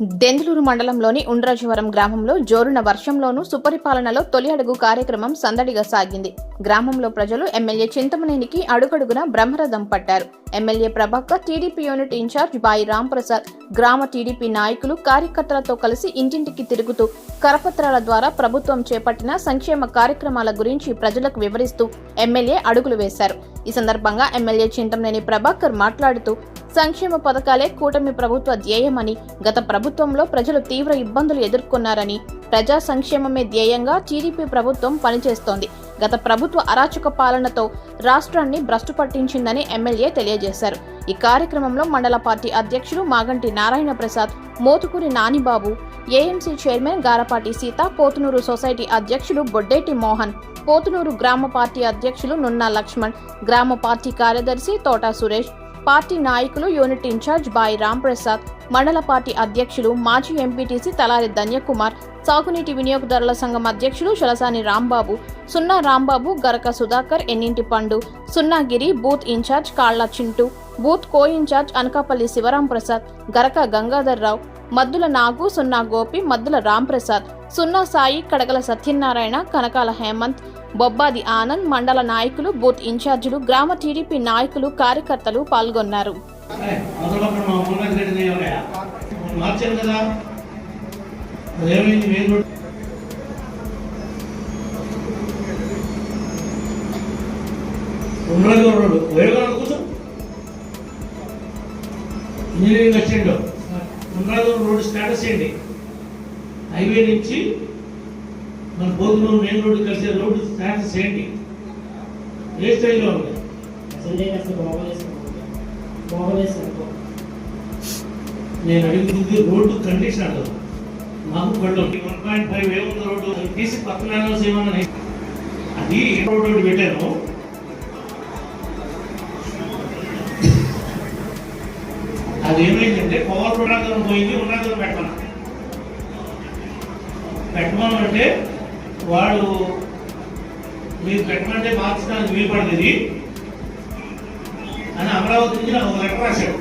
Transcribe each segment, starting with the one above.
దెందులూరు మండలంలోని ఉండ్రాజవరం గ్రామంలో జోరున వర్షంలోనూ సుపరిపాలనలో తొలి అడుగు కార్యక్రమం సందడిగా సాగింది. గ్రామంలో ప్రజలు ఎమ్మెల్యే చింతమనేనికి అడుగడుగున బ్రహ్మరథం పట్టారు. MLA Prabhakar TDP unit incharge బాయి రాంప్రసాద్ గ్రామ టీడీపీ నాయకులు కార్యకర్తలతో కలిసి ఇంటింటికి తిరుగుతూ కరపత్రాల ద్వారా ప్రభుత్వం చేపట్టిన సంక్షేమ కార్యక్రమాల గురించి ప్రజలకు వివరిస్తూ ఎమ్మెల్యే అడుగులు వేశారు. ఈ సందర్భంగా ఎమ్మెల్యే చింతమనేని ప్రభాకర్ మాట్లాడుతూ సంక్షేమ పథకాలే కూటమి ప్రభుత్వ ధ్యేయమని గత ప్రభుత్వంలో ప్రజలు తీవ్ర ఇబ్బందులు ఎదుర్కొన్నారని ప్రజా సంక్షేమమే ధ్యేయంగా టీడీపీ ప్రభుత్వం పనిచేస్తోంది. గత ప్రభుత్వ అరాచక పాలనతో రాష్ట్రాన్ని భ్రష్టు పట్టించిందని ఎమ్మెల్యే తెలియజేశారు. ఈ కార్యక్రమంలో మండల పార్టీ అధ్యక్షులు Maganti Narayana Prasad Motukuri Nanibabu AMC chairman Garapati Seetha Pothunuru society అధ్యక్షులు బొడ్డేటి మోహన్ పోతునూరు గ్రామ పార్టీ అధ్యక్షులు నున్నా లక్ష్మణ్ గ్రామ పార్టీ కార్యదర్శి తోటా సురేష్ పార్టీ నాయకులు unit incharge Bayi Ramprasad mandal party అధ్యక్షులు మాజీ ఎంపీటీసీ తలారి ధన్యకుమార్ సాగునీటి వినియోగదారుల సంఘం అధ్యక్షులు శలసాని రాంబాబు సున్నా రాంబాబు గరక సుధాకర్ ఎన్నింటి పండు Sunnagiri booth in charge Kalla Chintu booth co in charge Anakapalli Sivaram Prasad Garaka Gangadhar Rao Maddula Nagu Sunna Gopi Maddula Ramprasad సున్నా సాయి కడగల సత్యనారాయణ కనకాల హేమంత్ బొబ్బాది ఆనంద్ మండల నాయకులు బూత్ ఇన్ఛార్జీలు గ్రామ టీడీపీ నాయకులు కార్యకర్తలు పాల్గొన్నారు. ఇంజనీరింగ్ వచ్చిండు ఉండరాజు రోడ్డు స్టాటస్ ఏంటి? హైవే నుంచి మన పోతున్నూరు మెయిన్ రోడ్డు కలిసే రోడ్డు స్టాటస్ చేయండి ఏ స్టైల్లో ఉంది? నేను అడుగుతుంది రోడ్డు కండిషన్ అడగదు మాకు కళ్ళు వన్ పాయింట్ ఫైవ్ ఏముంది రోడ్డు? అది తీసి పక్కన ఏమన్నా అది రోడ్డు ఒకటి పెట్టాను? అది ఏమైందంటే పవర్ ప్రొడాక్షన్ పోయింది ఉన్నది పెట్టమని పెట్టమని అంటే వాడు మీరు పెట్టమంటే మార్చడానికి వీలు పడింది అని అమరావతి నుంచి నాకు ఒక లెటర్ రాశాడు.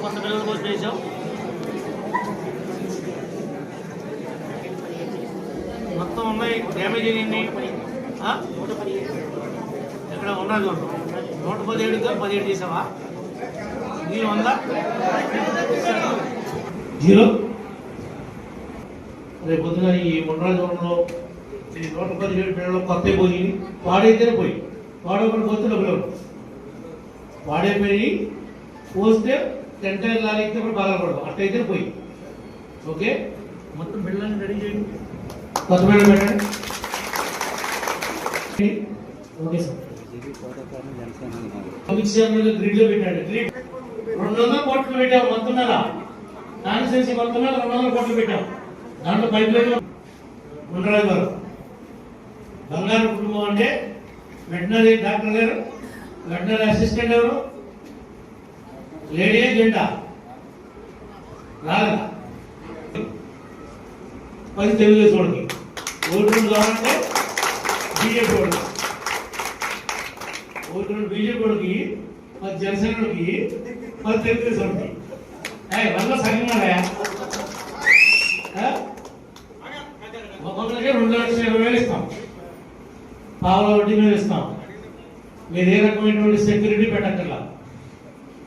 కొత్త పిల్లల కోసం వేసాం మొత్తం ఉన్నాయి డ్యామేజ్ అయ్యింది ఆ? ఎక్కడ ఉన్నది నూట పదిహేడుగా పదిహేడు చేసావా? ఇది ఉందా జీరో? రేపు పొద్దున ఈ ముండ్రాజవరంలో ఈ నూట పదిహేడు పిల్లలు కొత్త పోయి వాడైతేనే పోయి. వాడకుండా పోతే డబ్బులు వాడైపోయి పోస్తే టెన్ టైర్ లాగితే కూడా బాధపడదు అట్టయితే పోయి. ఓకే? మొత్తం బిళ్ళని రెడీ చేయండి. కొత్త బిళ్ళ పెట్టండి. Okay sir. మిక్సర్ గ్రిడ్లో పెట్టండి. గ్రిడ్ రెండు వందల కోట్లు పెట్టాం మొత్తం మీద కాన్స్టిట్యూన్సీ మొత్తం మీద రెండు వందల కోట్లు పెట్టాం దాంట్లో పైప్ లైన్ ఉండరాజు గారు. బంగారు కుటుంబం అంటే వెటనరీ డాక్టర్ గారు వెటనరీ అసిస్టెంట్ ఎవరు? లేడీ జెండా. రాగా పది తెలుగుదేశం వాడికి ఓటు కావాలంటే బీజేపీ వాడికి ఓటు బీజేపీ వాడికి పది జనసేనకి పది తెలుగుదేశం వాడికి వల్ల సగం రెండు లక్షల ఇరవై వేలు ఇస్తాం. పావుల వడ్డీ మీద ఇస్తాం. మీరు ఏ రకమైనటువంటి సెక్యూరిటీ పెట్టక్కర్లా.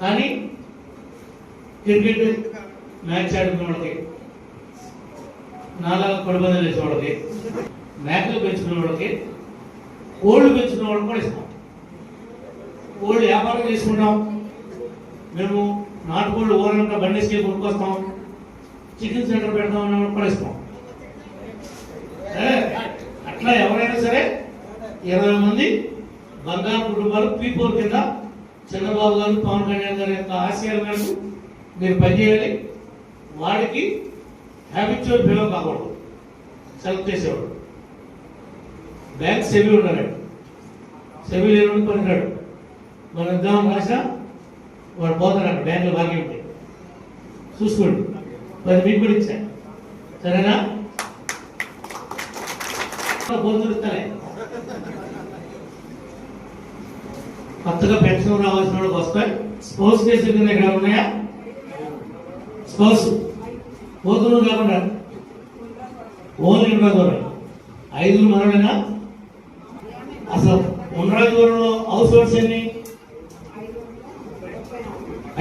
కానీ క్రికెట్ మ్యాచ్ ఆడుకున్న వాళ్ళకి నాలుగు కొడబందలు వేసే వాళ్ళకి మేకలు పెంచుకునే వాళ్ళకి కోళ్ళు పెంచుకునే వాళ్ళకి కూడా ఇస్తాం. కోళ్ళు వ్యాపారం చేసుకుంటాం. మేము నాటుకోళ్ళు ఊరంతా బండిస్కి కొనుక్కొస్తాం. చికెన్ సెంటర్ పెడతాం అన్న వాళ్ళకి కూడా ఇస్తాం. అట్లా ఎవరైనా సరే ఇరవై మంది బంగారు కుటుంబాలు పీపోర్ కింద చంద్రబాబు గారు పవన్ కళ్యాణ్ గారి యొక్క ఆశయాల మేరకు మీరు పనిచేయాలి. వాడికి హ్యాబిచువల్ ఫెలో కాకూడదు. సెలెక్ట్ చేసేవాడు. బ్యాంక్ సెబీ ఉండాలి సెబీ లేని పనికాడు మన ఉద్యోగం రాసినా వాడు పోతున్నాడు బ్యాంకులో బాగా ఉంటాయి చూసుకోండి. పది మీకు కూడా ఇచ్చా సరేనా? పొందుతానే కొత్తగా పెన్షన్ రావాల్సిన వాళ్ళకి వస్తాయి. స్పోర్ట్స్ కేసులు కింద ఇక్కడ ఉన్నాయా? స్పోర్ట్స్. పోతున్నారు కాకుండా. ఓన్లీ ఉండదు ఐదు మనమేనా? అసలు ఉండరాజు దూరంలో హౌస్ హోల్డ్స్ ఎన్ని?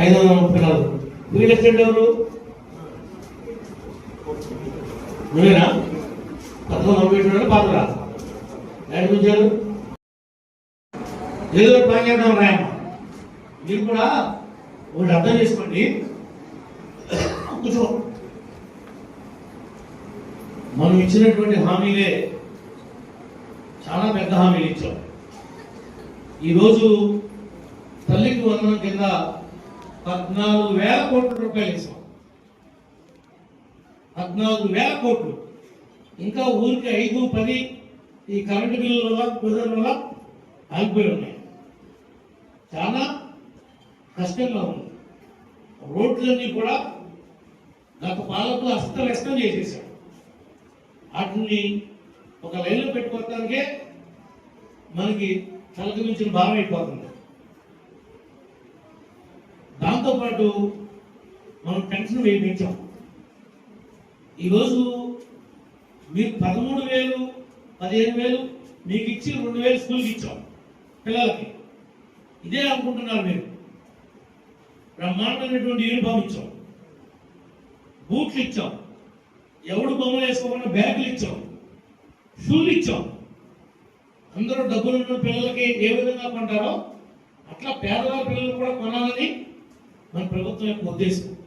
ఐదు వందల ముప్పై నాలుగు. రియల్ ఎస్టేట్ ఎవరు? నువ్వేనా? అర్థం నలభై పాత్ర ఎక్కడికి ఏదో పని చేద్దాం రాయమ్మ మీరు కూడా ఒకటి అర్థం చేసుకోండి. కూర్చో. మనం ఇచ్చినటువంటి హామీలే చాలా పెద్ద హామీలు ఇచ్చాం. ఈరోజు తల్లికి వందనం కింద పద్నాలుగు వేల కోట్ల రూపాయలు ఇస్తాం. పద్నాలుగు వేల కోట్లు. ఇంకా ఊరికి ఐదు పది ఈ కరెంటు బిల్లుల వల్ల కుదరల వల్ల ఆగిపోయి ఉన్నాయి. చాలా కష్టంగా ఉంది. రోడ్లన్నీ కూడా గత పాలకులు అస్తవ్యస్తం చేసేసాడు వాటిని ఒక లైన్లో పెట్టుకోవటానికే మనకి తలకు మించిన భారం అయిపోతుంది. దాంతోపాటు మనం పెన్షన్ వేయించాం. ఈరోజు మీరు పదమూడు వేలు పదిహేను వేలు మీకు ఇచ్చి రెండు వేలు స్కూల్కి ఇచ్చాం పిల్లలకి. ఇదే అనుకుంటున్నారు మీరు. బ్రహ్మాండమైనటువంటి యూనిఫామ్ ఇచ్చాం. బూట్లు ఇచ్చాం. ఎవడు బొమ్మలు వేసుకోకుండా బ్యాగులు ఇచ్చాం. షూలు ఇచ్చాం. అందరూ డబ్బులు ఉన్న పిల్లలకి ఏ విధంగా కొంటారో అట్లా పేదవారి పిల్లలు కూడా కొనాలని మన ప్రభుత్వం యొక్క ఉద్దేశం.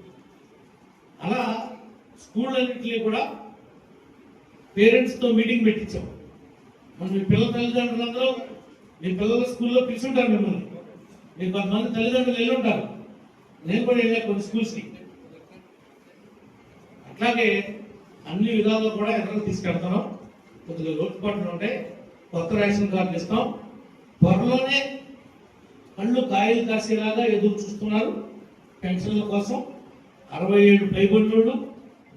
అలా స్కూళ్ళన్నింటినీ కూడా పేరెంట్స్తో మీటింగ్ పెట్టించాం. మనం మీ పిల్లల తల్లిదండ్రులందరూ మీ పిల్లల స్కూల్లో పిలుచుంటారు మిమ్మల్ని. మీరు కొంతమంది తల్లిదండ్రులు వెళ్ళి ఉంటారు నేను కూడా వెళ్ళా కొన్ని స్కూల్స్కి అట్లాగే అన్ని విధాలుగా కూడా ఎక్కడ తీసుకెళ్తున్నాం. కొద్దిగా లోటుపాట్లు ఉంటాయి. కొత్త రేషన్ కార్డులు ఇస్తాం. త్వరలోనే కళ్ళు కాయలు కాసేలాగా ఎదురు చూస్తున్నారు పెన్షన్ల కోసం. అరవై ఏడు పైబడినోళ్ళు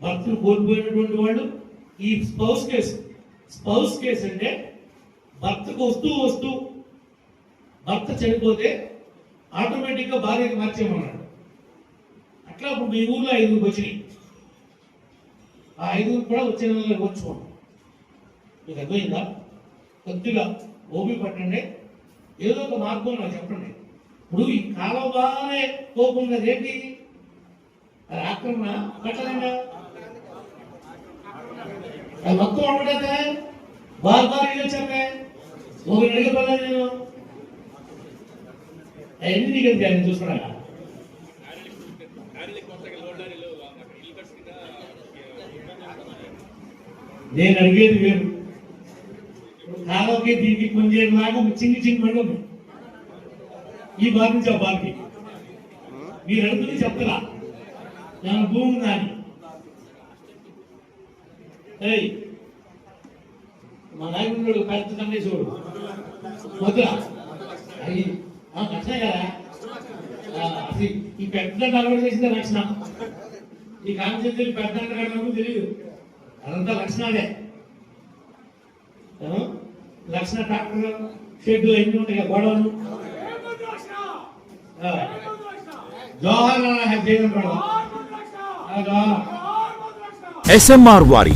భర్తను కోల్పోయినటువంటి వాళ్ళు. ఈ స్పౌస్ కేసు స్పౌస్ కేసు అంటే భర్తకు వస్తూ వస్తూ భర్త చనిపోతే ఆటోమేటిక్గా భార్యకి మార్చేయమన్నాడు. అట్లా ఇప్పుడు మీ ఊర్లో ఐదుగురు వచ్చినాయి. ఆ ఐదుగురు కూడా వచ్చే నెలలో వచ్చుకోండి మీకు అర్థమైందా? కొద్దిగా ఓపి పట్టండి. ఏదో ఒక మార్గం నాకు చెప్పండి. ఇప్పుడు ఈ కాలం బాగానే కోపం ఏంటి అది ఆక్రమణ కట్టలేదా అది మొత్తం ఉండదే బార్ బార్ ఇల్లు చెప్పే. ఒక అడిగిపోలే నేను. ఎన్ని నీకు ఎందుకు ఆయన చూసుకున్నా నేను అడిగేది వేరు. కాలోకి దీనికి కొంచెంలాగా చిన్ని చిన్ని బండి ఉంది ఈ బార్ నుంచి ఆ బార్కి మీరు అడుగుతుంది చెప్తారా నా భూమి ఉందా ఏయ్ మా నాయకుడు పెద్ద తండ్రి చూడు వద్దురా అయ్యి కష్టం కదా ఈ పెద్ద అలవాటు చేసిందే లక్షణ ఈ కాన్సెప్ట్ పెద్ద కట్టడం తెలియదు. అదంతా లక్షణాలే. లక్షణ ట్రాక్టర్ షెడ్ ఎన్ని ఉంటాయి గొడవలు ఆ. జోహార్ లాలా హ్యాపీ జయన్ పడవ. ఎస్ఎంఆర్ వారి